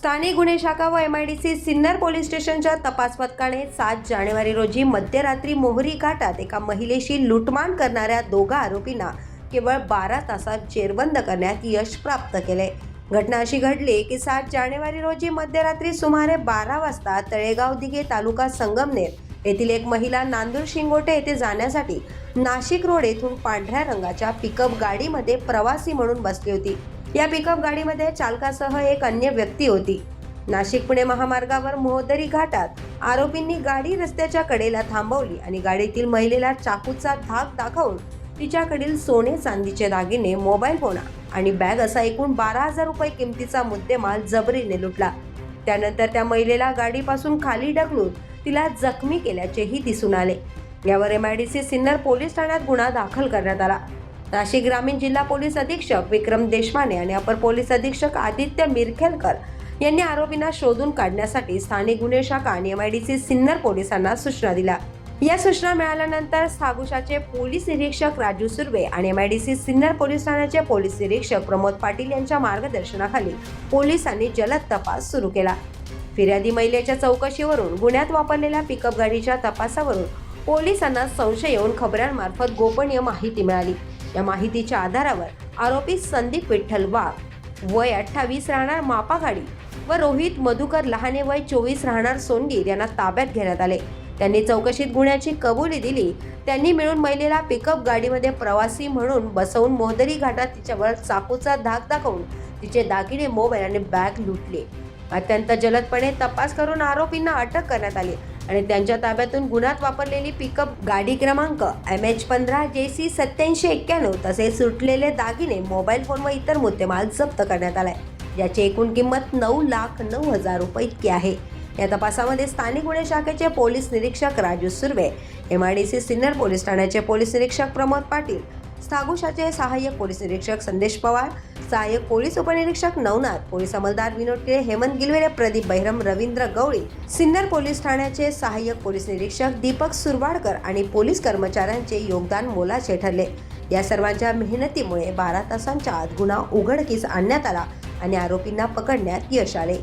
स्थानिक गुन्हे शाखा व M I D C Sinnar police स्टेशनच्या तपास पथकाने सात जानेवारी रोजी मध्यरात्री मोहरी घाटात एका महिलेशी लुटमार करणाऱ्या दोघा आरोपींना केवळ बारा तासात जेरबंद करण्यात यश प्राप्त केले. घटना अशी घडली की सात जानेवारी रोजी मध्यरात्री सुमारे बारा वाजता तळेगाव दिघे तालुका संगमनेर येथील एक महिला नांदूर शिंगोटे येथे जाण्यासाठी नाशिक रोड येथून पांढऱ्या रंगाच्या पिकअप गाडीमध्ये प्रवासी म्हणून बसली होती. या पिकअप गाडीमध्ये चालकासह एक अन्य व्यक्ती होती. नाशिक पुणे महामार्गावर मोहदरी घाटात आरोपींनी गाडी रस्त्याच्या कडेला थांबवली आणि गाडीतील महिलेला चाकूचा धाक दाखवून तिच्याकडील सोने चांदीचे दागिने मोबाईल फोन आणि बॅग असा एकूण बारा हजार रुपये किमतीचा मुद्देमाल जबरीने लुटला. त्यानंतर त्या महिलेला गाडीपासून खाली ढकलून तिला जखमी केल्याचेही दिसून आले. यावर एमआयडीसी सिन्नर पोलीस ठाण्यात गुन्हा दाखल करण्यात आला. नाशिक ग्रामीण जिल्हा पोलीस अधीक्षक विक्रम देशमाने आणि अपर पोलीस अधीक्षक आदित्य मिरखेलकर यांनी आरोपींना शोधून काढण्यासाठी स्थानिक गुन्हे शाखा आणि M I D C Sinnar पोलिसांना सूचना दिल्या. या सूचना मिळाल्यानंतर सागुशाचे पोलीस निरीक्षक राजू सुर्वे आणि M I D C Sinnar police ठाण्याचे पोलीस निरीक्षक प्रमोद पाटील यांच्या मार्गदर्शनाखाली पोलिसांनी जलद तपास सुरू केला. फिर्यादी महिलेच्या चौकशीवरून गुन्ह्यात वापरलेल्या पिकअप गाडीच्या तपासावरून पोलिसांना संशय येऊन खबरांमार्फत गोपनीय माहिती मिळाली. या माहितीच्या आधारावर आरोपी संदीप विठ्ठल वाघ वय अठ्ठावीस राहणार मापागाडी व रोहित मधुकर लहाने वय चोवीस राहणार सोंडीर यांना ताब्यात घेण्यात आले. त्यांनी चौकशीत गुन्ह्याची कबुली दिली. त्यांनी मिळून महिलेला पिकअप गाडीमध्ये प्रवासी म्हणून बसवून मोहदरी घाटात तिच्यावर चाकूचा धाक दाखवून तिचे दागिने मोबाईल आणि बॅग लुटले. अत्यंत जलदपणे तपास करून आरोपींना अटक करण्यात आली. आणि त्यांच्या ताब्यातून गुन्ह्यात वापरलेली पिकअप गाडी क्रमांक एम एच पंधरा जे सी सत्याऐंशी एक्क्याण्णव तसेच सुटलेले दागिने मोबाईल फोन व इतर मुद्देमाल जप्त करण्यात आलाय. याची एकूण किंमत नऊ लाख नऊ हजार रुपये इतकी आहे. या तपासामध्ये स्थानिक गुन्हे शाखेचे पोलीस निरीक्षक Raju Surve M I D C Sinnar police ठाण्याचे पोलीस निरीक्षक प्रमोद पाटील स्थागुशाचे सहाय्यक पोलीस निरीक्षक संदेश पवार सहाय्यक पोलीस उपनिरीक्षक नवनाथ पोलीस अंमलदार विनोद टिळे हेमंत गिलवेरे प्रदीप बहिरम रवींद्र गवळी सिन्नर पोलीस ठाण्याचे सहाय्यक पोलीस निरीक्षक दीपक सुरवाडकर आणि पोलीस कर्मचाऱ्यांचे योगदान मोलाचे ठरले. या सर्वांच्या मेहनतीमुळे बारा तासांच्या आत गुन्हा उघडकीस आणण्यात आला आणि आरोपींना पकडण्यात यश आले.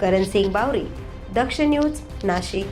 करण सिंग बावरी दक्ष न्यूज नाशिक.